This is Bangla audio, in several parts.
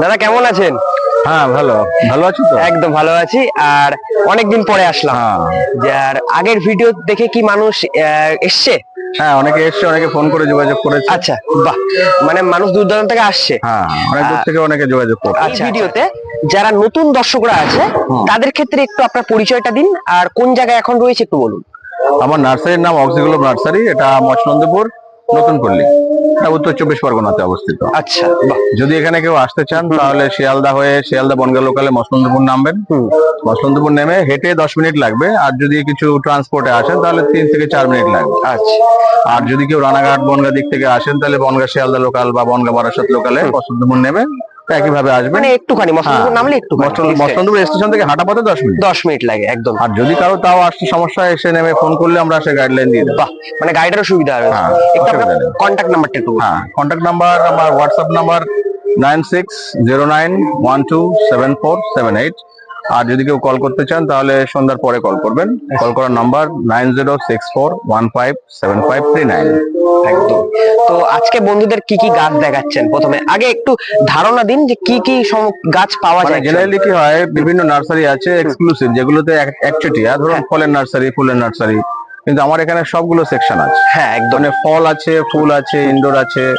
দাদা কেমন আছেন? হ্যাঁ ভালো। ভালো আছো তো? একদম ভালো আছি। আর অনেকদিন পরে আসলাম। হ্যাঁ। যে আর আগের ভিডিও দেখে কি মানুষ এসছে? হ্যাঁ অনেকে এসছে অনেকে ফোন করে যোগাযোগ করেছে। আচ্ছা বাহ। মানে মানুষ দূর দূরান্ত থেকে আসছে। হ্যাঁ অনেক দূর থেকে অনেকে যোগাযোগ করে আচ্ছা ভিডিওতে যারা নতুন দর্শকরা আছে তাদের ক্ষেত্রে একটু আপনার পরিচয়টা দিন। আর কোন জায়গায় এখন রয়েছে একটু বলুন। আমার নার্সারির নাম অক্সিগুলো নার্সারি এটা মচনন্দপুর। নতুন পল্লী হ্যাঁ উত্তর চব্বিশ পরগনাতে অবস্থিত। আচ্ছা। বাহ। যদি এখানে কেউ আসতে চান তাহলে শিয়ালদা হয়ে শিয়ালদা বনগা লোকালে মসলন্দপুর নামবেন। হুম। মসনন্দপুর নেমে হেঁটে দশ মিনিট লাগবে। আর যদি কিছু ট্রান্সপোর্টে আসেন তাহলে তিন থেকে চার মিনিট লাগবে। আচ্ছা। আর যদি কেউ রানাঘাট বনগা দিক থেকে আসেন তাহলে বনগা শিয়ালদা লোকাল বা বনগা বারাসাত লোকালে মসলন্দপুর নেমে একইভাবে আসবে। মানে একটুখানি মসলপুর নামলে একটু মসনন্দপুর স্টেশন থেকে হাঁটা পথে দশ মিনিট। দশ মিনিট লাগে একদম। আর যদি কারও তাও আসতে সমস্যা এসে নেমে ফোন করলে আমরা সে গাইডলাইন দিয়ে দেবো। মানে গাইডেরও সুবিধা হবে। হ্যাঁ, একটু। কন্ট্যাক্ট নাম্বারটা একটু। হ্যাঁ কন্ট্যাক্ট নাম্বার আমার WhatsApp number nine six zero nine one two seven four seven eight আর যদি কেউ কল করতে চান তাহলে সন্ধ্যার পরে কল করবেন। কল করার number nine zero six four one five seven five three nine একদম। তো আজকে বন্ধুদের কি কি গাছ দেখাচ্ছেন? প্রথমে আগে একটু ধারণা দিন যে কি কি গাছ পাওয়া মানে যায় জেনারেলি কি হয় বিভিন্ন নার্সারি আছে এক্সক্লুসিভ যেগুলোতে এক- একচেটিয়া। ধরুন ফলের নার্সারি ফুলের নার্সারি কিন্তু আমার এখানে সবগুলো সেকশন আছে। হ্যাঁ একদম। মানে ফল আছে ফুল আছে ইনডোর আছে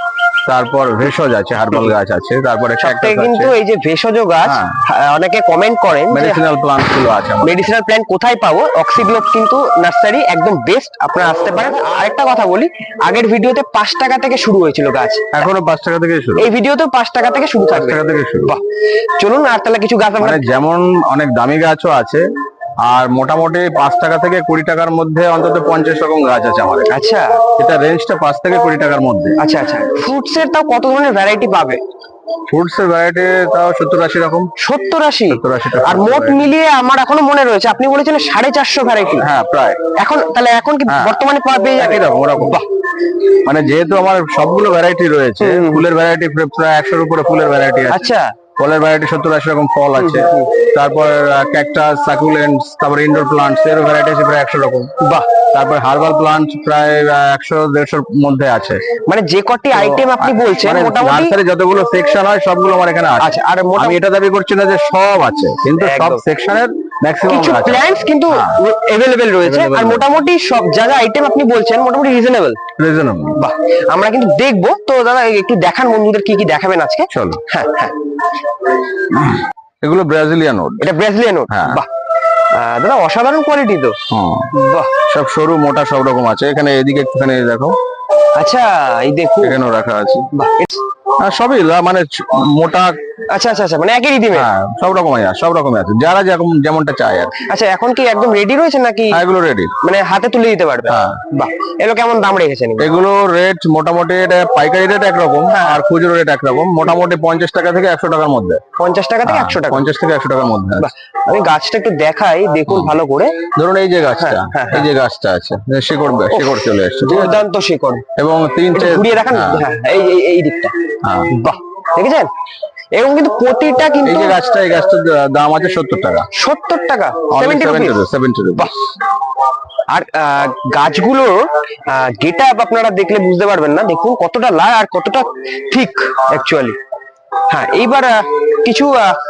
তারপর ভেষজ আছে হার্বাল গাছ আছে তারপরে কিন্তু এই যে ভেষজ গাছ হ্যাঁ। অনেকে কমেন্ট করেন মেডিসিনাল প্লান্টগুলো আছে মেডিসিনাল প্ল্যান্ট কোথায় পাবো? অক্সিগ্লোব কিন্তু নার্সারি একদম বেস্ট আপনারা আসতে পারেন। আরেকটা কথা বলি আগের ভিডিওতে পাঁচ টাকা থেকে শুরু হয়েছিল গাছ। এখনও পাঁচ টাকা থেকে শুরু। এই ভিডিওতেও পাঁচ টাকা থেকে শুরু থাকবে। টাকা থেকে শুরু। চলুন আর তাহলে কিছু গাছ আমরা মানে যেমন অনেক দামি গাছও আছে আর মোটামুটি পাঁচ টাকা থেকে কুড়ি টাকার মধ্যে অন্তত পঞ্চাশ রকম গাছ আছে আমাদের। আচ্ছা। এটা রেঞ্জটা পাঁচ থেকে কুড়ি টাকার মধ্যে। আচ্ছা আচ্ছা। ফ্রুটস এর তাও কত ধরনের ভ্যারাইটি পাবে? ফ্রুটস এর ভ্যারাইটি তাও সত্তর আশি রকম। সত্তর আশি? সত্তর আশি আর মোট মিলিয়ে আমার এখনও মনে রয়েছে আপনি বলেছিলেন সাড়ে চারশো ভ্যারাইটি হ্যাঁ প্রায়। এখন তাহলে এখন কি হ্যাঁ। বর্তমানে পা- পেয়ে যাবে? একই রকম ওরকম। মানে যেহেতু আমার সবগুলো ভ্যারাইটি রয়েছে। ফুলের ভ্যারাইটি প্রায় একশোর উপরে ফুলের ভ্যারাইটি আছে। আচ্ছা। ফলের ভ্যারাইটি সত্তর আশি রকম ফল আছে। তারপর ক্যাকটাস সাকুলেন্টস তারপর ইনডোর প্লান্টস এর ভ্যারাইটি আছে প্রায় একশো রকম। বাহ! তারপর হার্বাল প্লান্ট প্রায় একশো দেড়শোর মধ্যে আছে। মানে যে কটি আইটেম আপনি বলছেন মানে নার্সারি যতগুলো সেকশন হয় সবগুলো আমার এখানে আছে। আচ্ছা আর আমি এটা দাবি করছি না যে সব আছে কিন্তু সব সেকশনের ম্যাক্সিমাম কিছু প্ল্যান্টস কিন্তু। অ্যাভেলেবেল রয়েছে আর মোটামুটি সব জায়গা আইটেম আপনি বলছেন মোটামুটি রিজনেবল রিজনেবল বাহ আমরা কিন্তু দেখব। তো দাদা একটু দেখান বন্ধুদের কি কি দেখাবেন আজকে। চলো। হ্যাঁ হ্যাঁ। এগুলো ব্রাজিলিয়ান ওড এটা ব্রেসলিয়ান হ্যাঁ। বাহ। আহ, দাদা অসাধারণ কোয়ালিটি তো। বাহ। সব সরু মোটা সব রকম আছে। এখানে এদিকে একটুখানি দেখো। আচ্ছা এই দেখো। এখানেও রাখা আছে। বাহ সবই মানে মোটা আচ্ছা আচ্ছা আচ্ছা মানে একই রিদিমে হ্যাঁ সব রকমই আছে সব রকমই আছে। যারা যেরকম যেমনটা চায় আর আচ্ছা এখন কি একদম রেডি রয়েছে নাকি? হ্যাঁ, এগুলো রেডি মানে হাতে তুলে দিতে পারবে? হ্যাঁ। বাহ এগুলো কেমন দাম রেখেছেন এগুলো? রেট মোটামুটি এটা পাইকারি রেট একরকম হ্যাঁ। আর খুচরো রেট একরকম মোটামুটি পঞ্চাশ টাকা থেকে একশো টাকার মধ্যে। পঞ্চাশ টাকা থেকে একশো টাকা। পঞ্চাশ থেকে একশো টাকার মধ্যে। আমি গাছটা একটু দেখাই দেখুন ভালো করে। ধরুন এই যে গাছটা হ্যাঁ, হ্যাঁ, এই যে গাছটা আছে শিকড় শিকড় চলে এসছে দুর্দান্ত শিকড়। এবং তিনটে ঘুরিয়ে দেখান। হ্যাঁ, হ্যাঁ এই এই দিকটা। হ্যাঁ। বাহ দেখেছেন? এবং কিন্তু প্রতিটা কিন্তু এই যে গাছটা এই গাছটার দাম আছে সত্তর টাকা। সত্তর টাকা সেভেন্টি বাহ। আর গাছগুলোর গেট আপ আপনারা দেখলে বুঝতে পারবেন না। দেখুন কতটা লাল আর কতটা ঠিক অ্যাকচুয়ালি হ্যাঁ এইবার কিছু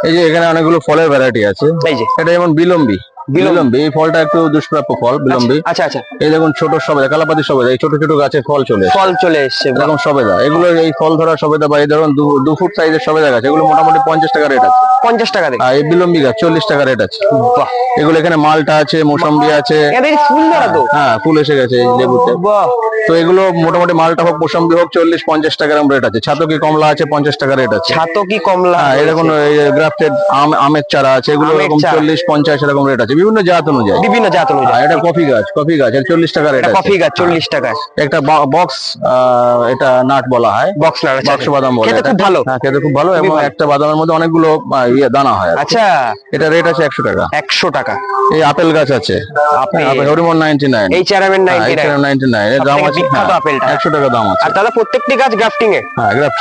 এই যে এখানে অনেকগুলো ফলের ভ্যারাইটি আছে। এই যে। এটা যেমন বিলম্বি। বিলম্বি। এই ফলটা একটু দুষ্প্রাপ্য ফল বিলম্বি। আচ্ছা আচ্ছা। এই দেখুন ছোট সবেদা কালাপাতি সবেদা এই ছোট ছোট গাছের ফল চলে ফল চলে এসছে এরকম সবেদা। এগুলো এই ফল ধরা সবেদা বা এই ধরুন দু- ফুট সাইজের সবেদা গাছ এগুলো মোটামুটি পঞ্চাশ টাকা রেট আছে। পঞ্চাশ টাকা রেট আর এই বিলম্বি গাছ চল্লিশ টাকা রেট আছে। বাহ। এগুলো এখানে মালটা আছে মোসম্বি আছে। ফুল ধরা তো। হ্যাঁ ফুল এসে গেছে এই লেবুতে। বাহ। তো এগুলো মোটামুটি মালটা হোক মৌসম্বি হোক চল্লিশ পঞ্চাশ টাকা এরকম রেট আছে। ছাতকি কমলা আছে পঞ্চাশ টাকা রেট আছে? ছাতকি কমলা হ্যাঁ এরকম গ্রাফটেড আম আমের চারা আছে এগুলো এরকম চল্লিশ পঞ্চাশ এরকম রেট আছে। বিভিন্ন জাত অনুযায়ী। বিভিন্ন জাত হ্যাঁ, অনুযায়ী এটা কফি গাছ কফি গাছ চল্লিশ টাকা রেট কফি গাছ চল্লিশ টাকা। একটা বক্স এটা নাট বলা হয়। বক্স না বাক্স বাদাম বলে খুব ভালো। হ্যাঁ খেতে খুব ভালো এবং একটা বাদামের মধ্যে অনেকগুলো ইয়ে দানা হয় আচ্ছা। এটা রেট আছে একশো টাকা। একশো টাকা। এই আপেল গাছ আছে। আপেল। হরিমন নাইনটি নাইন এই চেয়ারম্যান নাইনটি নাইনটি নাইন এর দাম আছে বিখ্যাত আপেলটা। একশো টাকা দাম আছে। আর তাহলে প্রত্যেকটি গাছ গ্রাফটিং এ? হ্যাঁ গ্রাফট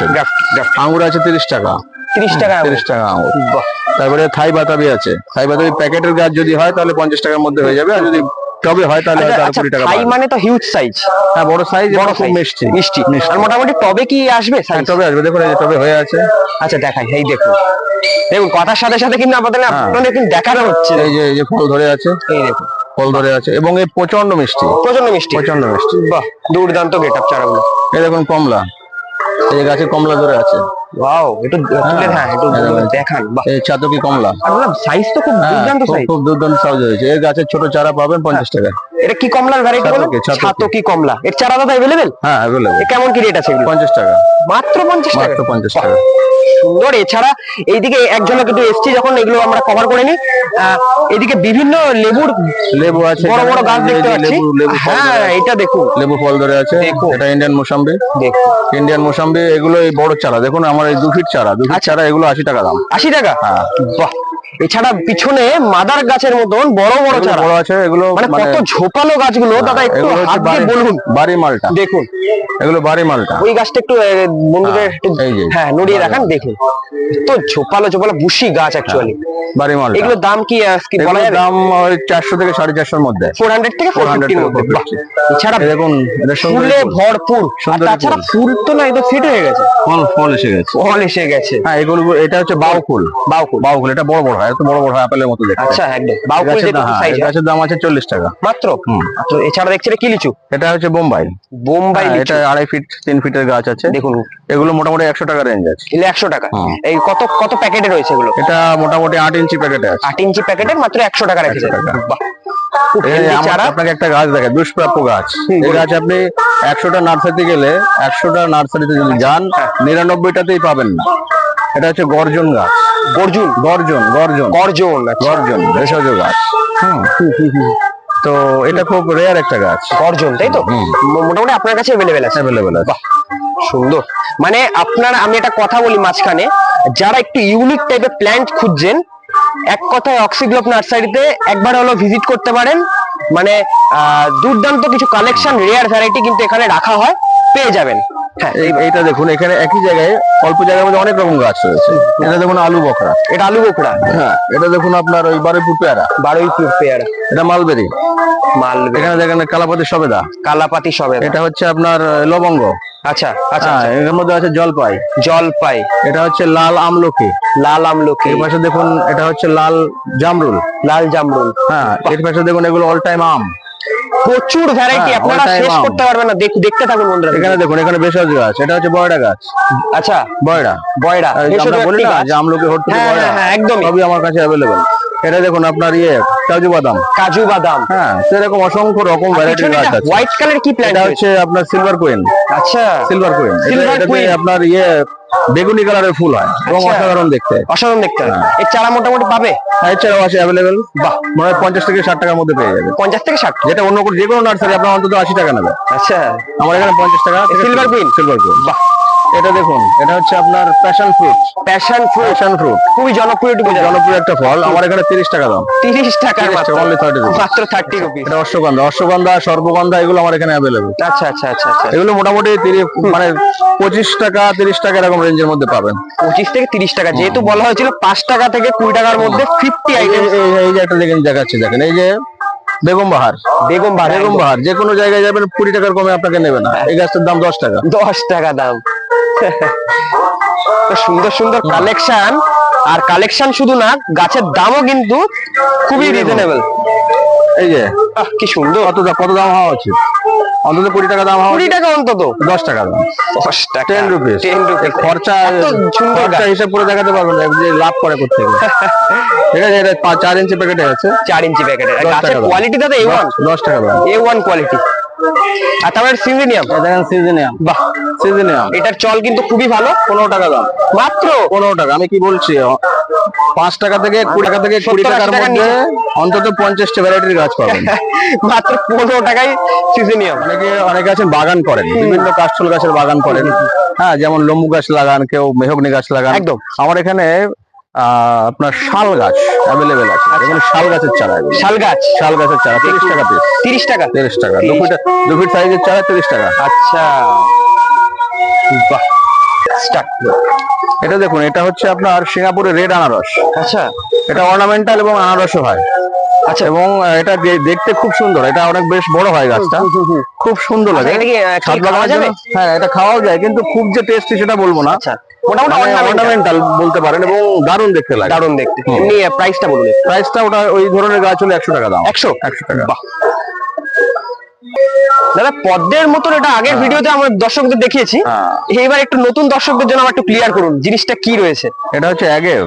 আঙ্গুর আছে তিরিশ টাকা। তিরিশ টাকা তিরিশ টাকা আঙ্গুর বাহ। তারপরে থাই বাতাবি আছে। থাই বাতাবি প্যাকেটের গাছ যদি হয় তাহলে পঞ্চাশ টাকার মধ্যে হয়ে যাবে। আর যদি টবে হয় তাহলে হয়তো আরও আচ্ছা টাকা থাই মানে তো হিউজ সাইজ হ্যাঁ বড় সাইজ বড় খুব মিষ্টি। মিষ্টি। আর মোটামুটি টবে কি আসবে হ্যাঁ, টবে আসবে। দেখুন টবে হয়ে আছে। আচ্ছা দেখাই। এই দেখুন। দেখুন কথার সাথে সাথে কিন্তু হ্যাঁ। আপনাদের কিন্তু দেখানো হচ্ছে। এই যে এই যে ফল ধরে আছে। এই দেখুন। ফল ধরে আছে এবং এই প্রচণ্ড মিষ্টি। প্রচণ্ড মিষ্টি। প্রচণ্ড মিষ্টি। বাহ দুর্দান্ত গেট আপ চারাগুলো। এই দেখুন কমলা। এই গাছে কমলা ধরে আছে। ওয়াও একটু তুলে হ্যাঁ একটু দেখান এই চাতকি কমলা। সাইজ তো খুব হ্যাঁ, দুর্দান্ত সাইজ খুব দুর্দান্ত সাইজ হয়েছে। এই গাছের ছোট চারা পাবেন পঞ্চাশ টাকা এটা কি কমলার ভ্যারাইটি বলো? ছাতকি, কমলা। এর চারা দাদা হ্যাঁ কেমন কি রেট আছে এগুলো? পঞ্চাশ টাকা। মাত্র পঞ্চাশ টাকা? মাত্র পঞ্চাশ বাহ, টাকা। সুন্দর। এছাড়া এইদিকে একজন কিন্তু এসছি যখন এগুলো আমরা কভার করে নিই আহ, এদিকে বিভিন্ন লেবুর লেবু আছে বড় বড় গাছ দেখতে পাচ্ছি। হ্যাঁ এটা দেখুন। লেবু ফল ধরে আছে। এটা ইন্ডিয়ান মোসাম্বি দেখুন। ইন্ডিয়ান মোসাম্বি এগুলো এই বড় চারা। দেখুন আমার এই দু ফিট চারা দু ফিট চারা এগুলো আশি টাকা দাম। আশি টাকা? হ্যাঁ। বাহ। এছাড়া পিছনে মাদার গাছের মতন বড় বড় চারা। বড় আছে এগুলো মানে মানে কত ঝোপালো গাছগুলো দাদা একটু হাত দিয়ে বলুন। বাড়ি মালটা। দেখুন। এগুলো বাড়ি মালটা। ওই গাছটা একটু বন্ধুদের একটু এই যে। হ্যাঁ নড়িয়ে রাখান দেখুন তো ঝোপালো ঝোপালো বুশি গাছ অ্যাকচুয়ালি বাড়ি মালটা। এগুলোর দাম কি আহ, কি বলা যাবে? দাম ওই চারশো থেকে সাড়ে চারশোর মধ্যে। ফোর হান্ড্রেড থেকে ফোর 400 ফিফটির থেকে মধ্যে এছাড়া দেখুন এটা ফুলে। ভরপুর। আর সুন্দরী তাছাড়া ফুল। তো না একদম সেট হয়ে গেছে। ফল ফল এসে গেছে। ফল এসে গেছে। হ্যাঁ এগুলো এটা হচ্ছে বাউ ফুল বাউ ফুল বাউ ফুল এটা বড় বড় হয় এত বড় বড় হয় আপেলের মতো দেখতে। আচ্ছা একদম। বাউকুল গাছের হ্যাঁ, সাইজ গাছের দাম আছে চল্লিশ টাকা। মাত্র। এছাড়া দেখছি এটা কি লিচু? এটা হচ্ছে বোম্বাই। বোম্বাই হ্যাঁ, এটা আড়াই ফিট ফিটের গাছ আছে। দেখুন। এগুলো মোটামুটি টাকা রেঞ্জ আছে। এগুলো টাকা। এই কত কত প্যাকেটে রয়েছে এগুলো? এটা মোটামুটি ইঞ্চি প্যাকেটে আছে। ইঞ্চি মাত্র একশো টাকা রেখেছে। 100 টাকা। বাহ। আপনাকে একটা গাছ দুষ্প্রাপ্য গাছ। এই গাছ আপনি একশোটা নার্সারিতে গেলে একশোটা নার্সারিতে যদি যান হ্যাঁ। নিরানব্বইটাতেই পাবেন না। এটা হচ্ছে গর্জন গাছ। গর্জন? গর্জন গর্জন। গর্জন আচ্ছা। গর্জন ভেষজ গাছ। হুম। তো এটা খুব রেয়ার একটা গাছ। গর্জন তাই তো? মোটামুটি আপনার কাছে অ্যাভেলেবেল আছে। অ্যাভেলেবেল আছে। সুন্দর। মানে আপনার আমি একটা কথা বলি মাঝখানে যারা একটু ইউনিক টাইপের প্ল্যান্ট খুঁজছেন এক কথায় অক্সিগ্লোপ নার্সারিতে একবার হলো ভিজিট করতে পারেন। মানে দুর্দান্ত কিছু কালেকশন রেয়ার ভ্যারাইটি কিন্তু এখানে রাখা হয় পেয়ে যাবেন। হ্যাঁ এই- এইটা দেখুন এখানে একই জায়গায় অল্প জায়গার মধ্যে অনেক রকম গাছ রয়েছে। এটা দেখুন আলু বকরা এটা আলু বোকরা হ্যাঁ এটা দেখুন আপনার ওই বারুইপুর পেয়ারা। বারোই ফুট পেয়ারা। এটা মালবেরি। মালবে এখানে দেখেন কালাপাতি সবেদা। কালাপাতি সবে এটা হচ্ছে আপনার লবঙ্গ। আচ্ছা আচ্ছা হ্যাঁ আচ্ছা। এর মধ্যে আছে জলপাই। জলপাই। এটা হচ্ছে লাল আমলকি। লাল আমলকি। এর পাশে দেখুন এটা হচ্ছে লাল জামরুল। লাল জামরুল। হ্যাঁ এর পাশে দেখুন এগুলো অল টাইম আম। প্রচুর ভ্যারাইটি হ্যাঁ, আপনারা শেষ করতে পারবেন না দেখ- দেখতে থাকুন বন্ধুরা। এখানে দেখুন এখানে ভেষজ গাছ এটা হচ্ছে বয়ডা গাছ। আচ্ছা বয়ডা বয়ডা ভেষজ আমরা বলি না গাছ। যে আমলকি হট বয়ডা হ্যাঁ, হ্যাঁ, একদমই। সবই আমার কাছে অ্যাভেলেবেল এটা দেখুন আপনার ইয়ে কাজু বাদাম। কাজু বাদাম। হ্যাঁ সেরকম অসংখ্য রকম ভ্যারাইটির গাছ আছে। হোয়াইট কালার কি প্ল্যান্ট এটা হচ্ছে আপনার সিলভার কুইন আচ্ছা। সিলভার কুইন এটাতে। আপনার ইয়ে বেগুনি কালারের ফুল হয় এবং আচ্ছা। অসাধারণ দেখতে। অসাধারণ দেখতে হয়। হ্যাঁ। এর চারা মোটামুটি পাবে? এর চারা আছে অ্যাভেলেবেল বাহ। মনে হয় পঞ্চাশ থেকে ষাট টাকার মধ্যে পেয়ে যাবে। পঞ্চাশ থেকে ষাট? যেটা অন্য কোনো যে কোনো নার্সারি আপনার অন্তত আশি টাকা নেবে। আচ্ছা। আমার এখানে পঞ্চাশ টাকা। Silver queen? সিলভার কুইন বাহ। এটা দেখুন এটা হচ্ছে আপনার passion fruit passion fruit passion fruit খুবই জনপ্রিয় জনপ্রিয় একটা ফল। আমার এখানে তিরিশ টাকা দাম। তিরিশ 30 টাকা, only 30 rupees। মাত্র থার্টি রুপিস এটা অশ্বগন্ধা। অশ্বগন্ধা সর্বগন্ধা এগুলো আমার এখানে অ্যাভেলেবেল আচ্ছা আচ্ছা আচ্ছা আচ্ছা। এগুলো মোটামুটি মানে পঁচিশ টাকা তিরিশ টাকা এরকম রেঞ্জের মধ্যে পাবেন। পঁচিশ থেকে তিরিশ টাকা যেহেতু বলা হয়েছিল পাঁচ টাকা থেকে কুড়ি টাকার মধ্যে ফিফটি আইটেম এই- এই যে একটা দেখেন দেখাচ্ছি দেখেন। এই যে বেগম বাহার। বেগম বাহার বেগম বাহার যে কোনো জায়গায় যাবেন কুড়ি টাকার কমে আপনাকে নেবে না। এই গাছটার দাম দশ টাকা। দশ টাকা দাম। সুন্দর সুন্দর কালেকশন আর কালেকশন শুধু না গাছের দামও কিন্তু খুবই রিজনেবল এই যে কি সুন্দর। কত দা- কত দাম হওয়া উচিত? অন্তত কুড়ি টাকা দাম কুড়ি টাকা অন্তত। দশ টাকা দাম। দশ টাকা। টেন রুপিস টেন রুপিস খরচা সুন্দর খরচা। হিসাব করে দেখাতে পারব না যে লাভ করে করতে ঠিক আছে এটা চার ইঞ্চি প্যাকেটে আছে। চার ইঞ্চি প্যাকেটে গাছের টাকা দাম। এ ওয়ান দশ টাকা দাম। এ ওয়ান কোয়ালিটি আর তারপরে সিজনিয়াম। দেখেন সিজনিয়াম। বাহ সিজনিয়াম। এটার চল কিন্তু খুবই ভালো পনেরো টাকা দাম। মাত্র? পনেরো টাকা আমি কি বলছি? পাঁচ টাকা থেকে কুড়ি টাকা থেকে কুড়ি 70 টাকার টাকার মধ্যে অন্তত পঞ্চাশটা ভ্যারাইটির গাছ পাবেন। মাত্র পনেরো টাকায় সিজনিয়াম। অনেকে অনেকে আছেন বাগান করেন। বিভিন্ন কাষ্ঠল গাছের বাগান করেন। হ্যাঁ যেমন লম্বু গাছ লাগান কেউ মেহগনি গাছ লাগান। একদম। আমার এখানে আপনার শাল গাছ অ্যাভেলেবেল আছে। এখানে শাল গাছের চারা শাল গাছ? শাল গাছের চারা তিরিশ টাকা পিস তিরিশ টাকা? তিরিশ টাকা। দু ফিট দু ফিট সাইজের চারা তিরিশ টাকা। আচ্ছা। বাহ। এটা দেখুন এটা হচ্ছে আপনার সিঙ্গাপুরের রেড আনারস। আচ্ছা। এটা অর্নামেন্টাল এবং আনারসও হয়। আচ্ছা। এবং এটা দেখতে খুব সুন্দর। এটা অনেক বেশ বড় হয় গাছটা। খুব সুন্দর লাগে। আচ্ছা, হ্যাঁ এটা খাওয়াও যায় কিন্তু খুব যে টেস্টি সেটা বলব না। আচ্ছা। মোটামুটি অর্নামেন্টাল বলতে পারেন এবং দারুণ দেখতে লাগে। দারুণ দেখতে। এমনি প্রাইসটা বলুন প্রাইসটা ওটা ওই ধরনের গাছ হলে একশো টাকা দাম। একশো? একশো টাকা। বাহ। দাদা পদ্মের মতন এটা আগের ভিডিওতে আমরা দর্শকদের দেখিয়েছি। হ্যাঁ। এবার একটু নতুন দর্শকদের জন্য আমার একটু ক্লিয়ার করুন জিনিসটা কি রয়েছে? এটা হচ্ছে অ্যাগেভ।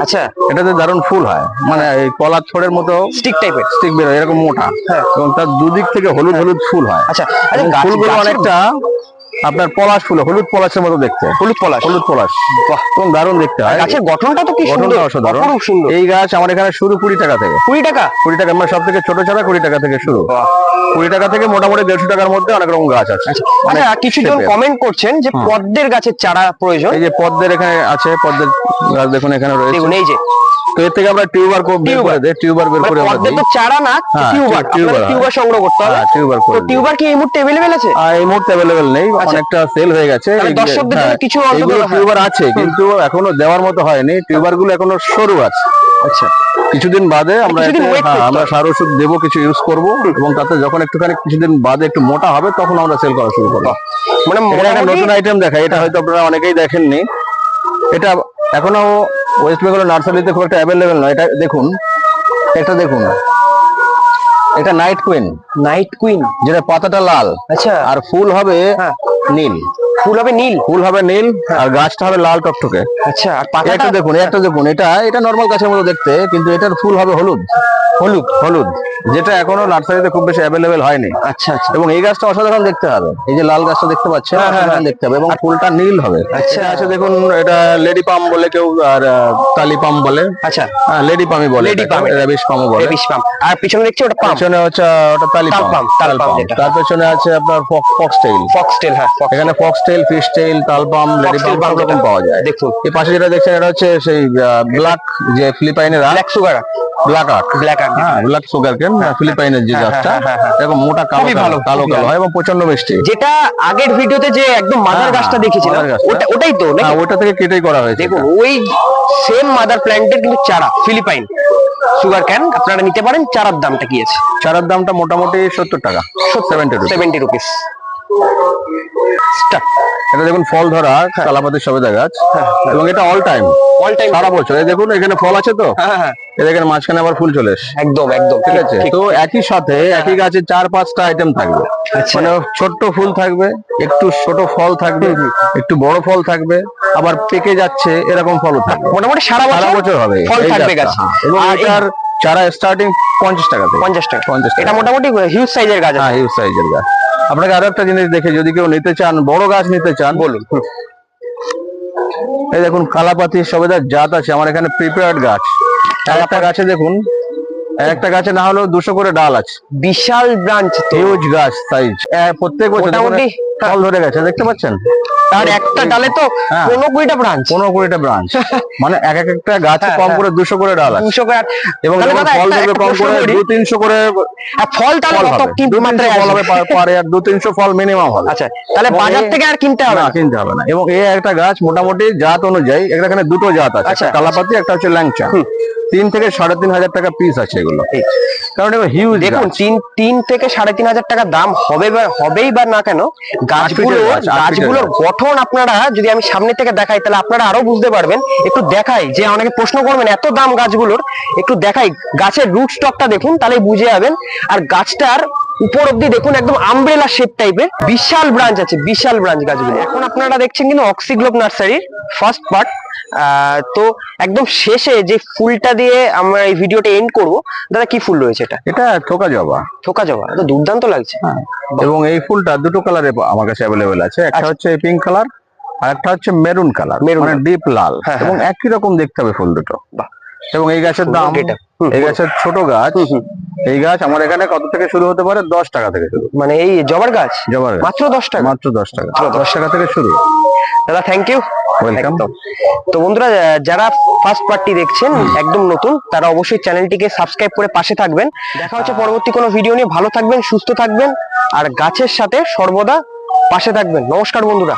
আচ্ছা। এটাতে দারুণ ফুল হয়। মানে কলার ছড়ের মতো স্টিক টাইপের স্টিক বেরোয় এরকম মোটা। হ্যাঁ। এবং তার দুদিক থেকে হলুদ হলুদ ফুল হয়। আচ্ছা আচ্ছা ফুলগুলো অনেকটা আপনার পলাশ ফুল হলুদ পলাশের মতো দেখতে। হলুদ পলাশ। হলুদ পলাশ। এবং দারুণ দেখতে। হয় গাছের গঠনটা তো কি সুন্দর। অসাধারণ। সুন্দর। এই গাছ আমার এখানে শুরু কুড়ি টাকা থেকে। কুড়ি টাকা? কুড়ি টাকা মানে সব থেকে ছোট ছাড়া কুড়ি টাকা থেকে শুরু। কুড়ি টাকা থেকে মোটামুটি দেড়শো টাকার মধ্যে অনেক রকম গাছ আছে। আচ্ছা কিছু জন কমেন্ট করছেন যে পদ্মের গাছের চারা প্রয়োজন। এই যে পদ্মের এখানে আছে পদ্মের গাছ দেখুন এখানে রয়েছে। দেখুন এই যে তো এর থেকে আমরা টিউবার বের মানে করে আমরা দিই। চারা না হ্যাঁ, টিউবার। tuber, টিউবার সংগ্রহ করতে হবে। হ্যাঁ টিউবার তো টিউবার কি এই মুহূর্তে অ্যাভেলেবেল আছে? এই মুহূর্তে অ্যাভেলেবেল নেই আচ্ছা। অনেকটা সেল হয়ে গেছে। দর্শকদের জন্য হ্যাঁ, কিছু অন্তত- হ্যাঁ। টিউবার আছে কিন্তু এখনও দেওয়ার মতো হয়নি। টিউবারগুলো এখনও সরু আছে। আচ্ছা। কিছুদিন বাদে আমরা হ্যাঁ, আমরা সার ওষুধ দেবো কিছু ইউজ করব এবং তাতে যখন একটুখানি কিছুদিন বাদে একটু মোটা হবে তখন আমরা সেল করা শুরু করব। মানে একটা নতুন আইটেম দেখাই এটা হয়তো আপনারা অনেকেই দেখেননি। এটা এখনও ওয়েস্ট বেঙ্গল নার্সারিতে খুব একটা অ্যাভেলেবেল নয়। এটা দেখুন এটা দেখুন। এটা নাইট কুইন নাইট কুইন যেটা পাতাটা লাল। আচ্ছা। আর ফুল হবে হ্যাঁ। নীল। ফুল হবে নীল? ফুল হবে নীল আর গাছটা হবে লাল টকটকে। আচ্ছা আর পাতাটা? একটা দেখুন এটা একটা দেখুন এটা এটা নরমাল গাছের মতো দেখতে কিন্তু এটার ফুল হবে হলুদ। হলুদ হলুদ যেটা এখনও নার্সারিতে খুব বেশি অ্যাভেলেবেল হয়নি। আচ্ছা আচ্ছা। এবং এই গাছটা অসাধারণ দেখতে হবে। এই যে লাল গাছটা দেখতে পাচ্ছেন হ্যাঁ, হ্যাঁ, অসাধারণ দেখতে হবে এবং ফুলটা নীল হবে। আচ্ছা। আচ্ছা দেখুন এটা লেডি পাম বলে কেউ আর তালি পাম বলে। আচ্ছা। লেডি পামই বলে palm এটা। রেবিশ পামও বলে। রেবিশ পাম আর পিছনে দেখছি ওটা পাম পেছনে হচ্ছে ওটা তালি তাল পাম তাল তাল। যেটা। তার পেছনে আছে আপনার ফক্স টেইল ফক্স টেল হ্যাঁ এখানে ফক্স টেইল ফিশ টেইল তালপাম লেডি পাম সব রকম পাওয়া যায়। দেখুন। এই পাশে যেটা দেখছেন এটা হচ্ছে সেই ব্ল্যাক যে ফিলিপাইনের black sugar black art black আর হ্যাঁ ব্ল্যাক সুগার কেন ফিলিপাইনের যে গাছটা। এরকম মোটা কালো ভালো, কালো কালো খুবই কালো ভালো। হয় এবং প্রচণ্ড মিষ্টি। যেটা আগের ভিডিওতে যে একদম মাদার হ্যাঁ, গাছটা দেখেছিলাম ওটা ওটাই তো নাকি? হ্যাঁ ওটা থেকে কেটেই করা হয়েছে। দেখুন ওই সেম মাদার প্ল্যান্টের কিন্তু চারা ফিলিপাইন সুগার ক্যান আপনারা নিতে পারেন চারার দামটা কি আছে? চারার দামটা মোটামুটি সত্তর টাকা সেভেন্টি রুপিস এটা দেখুন ফল ধরা কালাপাতির সবেদা গাছ। এবং এটা অল টাইম অল টাইম সারা বছর। দেখুন এখানে ফল আছে তো? হ্যাঁ হ্যাঁ। দেখেন মাঝখানে আবার ফুল চলে একদম একদম। ঠিক আছে? তো একই সাথে একই গাছে চার পাঁচটা আইটেম থাকবে। আচ্ছা। মানে ছোট্ট ফুল থাকবে একটু ছোট ফল থাকবে একটু বড় ফল থাকবে আবার পেকে যাচ্ছে এরকম ফলও থাকবে। মোটামুটি সারা সারা বছর হবে। ফল থাকবে গাছে। হ্যাঁ। এবং এটার চারা স্টার্টিং পঞ্চাশ টাকা পঞ্চাশ টাকা। পঞ্চাশ টাকা। এটা মোটামুটি হিউজ সাইজের গাছ হ্যাঁ হিউজ সাইজের গাছ। আপনাকে আরও একটা জিনিস দেখে যদি কেউ নিতে চান বড় গাছ নিতে চান বলুন। এই দেখুন কালাপাতি সবেদার জাত আছে আমার এখানে প্রিপেয়ার্ড গাছ। একটা গাছে দেখুন একটা গাছে না হলেও দুশো করে ডাল আছে। বিশাল ব্রাঞ্চ হিউজ গাছ সাইজ প্রত্যেক বছর ফল ধরে গেছে দেখতে পাচ্ছেন? আর একটা ডালে তো হ্যাঁ। পনেরো কুড়িটা ব্রাঞ্চ পনেরো কুড়িটা ব্রাঞ্চ মানে এক এক একটা গাছে হ্যাঁ, কম হ্যাঁ। করে দুশো করে ডাল দুশো করে এবং ফল ধরবে কম করে দু তিনশো করে ফল তাহলে ফল কত হবে। কি মাত্রায় ফল হবে পারে আর দু তিনশো ফল মিনিমাম হবে। আচ্ছা তাহলে বাজার থেকে আর কিনতে হবে না কিনতে হবে না। এবং এই একটা গাছ মোটামুটি জাত অনুযায়ী এখানে দুটো জাত আছে আচ্ছা। কালাপাতি একটা হচ্ছে ল্যাংচা। তিন থেকে সাড়ে তিন হাজার টাকা পিস আছে এগুলো। কারণ হিউজ দেখুন তিন তিন থেকে সাড়ে তিন হাজার টাকা দাম হবে বা হবেই বা না কেন গাছগুলো গাছগুলোর গঠন আপনারা যদি আমি সামনে থেকে দেখাই তাহলে আপনারা আরও বুঝতে পারবেন। একটু দেখাই যে অনেকে প্রশ্ন করবেন এত দাম গাছগুলোর? একটু দেখাই গাছের রুট স্টকটা দেখুন তাহলে বুঝে যাবেন। আর গাছটার উপর অব্দি দেখুন একদম আমব্রেলা শেপ টাইপের বিশাল ব্রাঞ্চ আছে বিশাল ব্রাঞ্চ গাছগুলো। এখন আপনারা দেখছেন কিন্তু অক্সিগ্লোব নার্সারির ফার্স্ট পার্ট তো একদম শেষে যে ফুলটা দিয়ে আমরা এই ভিডিওটা এন্ড করব দাদা কি ফুল রয়েছে এটা? এটা থোকা জবা। থোকা জবা এটা দুর্দান্ত লাগছে। হ্যাঁ। এবং এই ফুলটা দুটো কালারে আমার কাছে অ্যাভেলেবেল আছে। একটা আচ্ছা। হচ্ছে পিঙ্ক কালার আর একটা হচ্ছে মেরুন কালার মানে ডিপ লাল। হ্যাঁ, এবং একই রকম দেখতে হবে ফুল দুটো। বাহ। এবং এই গাছের দাম এই গাছের ছোট গাছ। এই গাছ আমার এখানে কত থেকে শুরু হতে পারে? দশ টাকা থেকে শুরু। মানে এই জবার গাছ? জবার গাছ। মাত্র দশ টাকা? মাত্র দশ টাকা। দশ টাকা থেকে শুরু। দাদা থ্যাংক ইউ ওয়েলকাম তো বন্ধুরা যারা ফার্স্ট পার্টি দেখছেন একদম নতুন তারা অবশ্যই চ্যানেলটিকে সাবস্ক্রাইব করে পাশে থাকবেন। দেখা হচ্ছে পরবর্তী কোনো ভিডিও নিয়ে। ভালো থাকবেন সুস্থ থাকবেন আর গাছের সাথে সর্বদা পাশে থাকবেন। নমস্কার বন্ধুরা।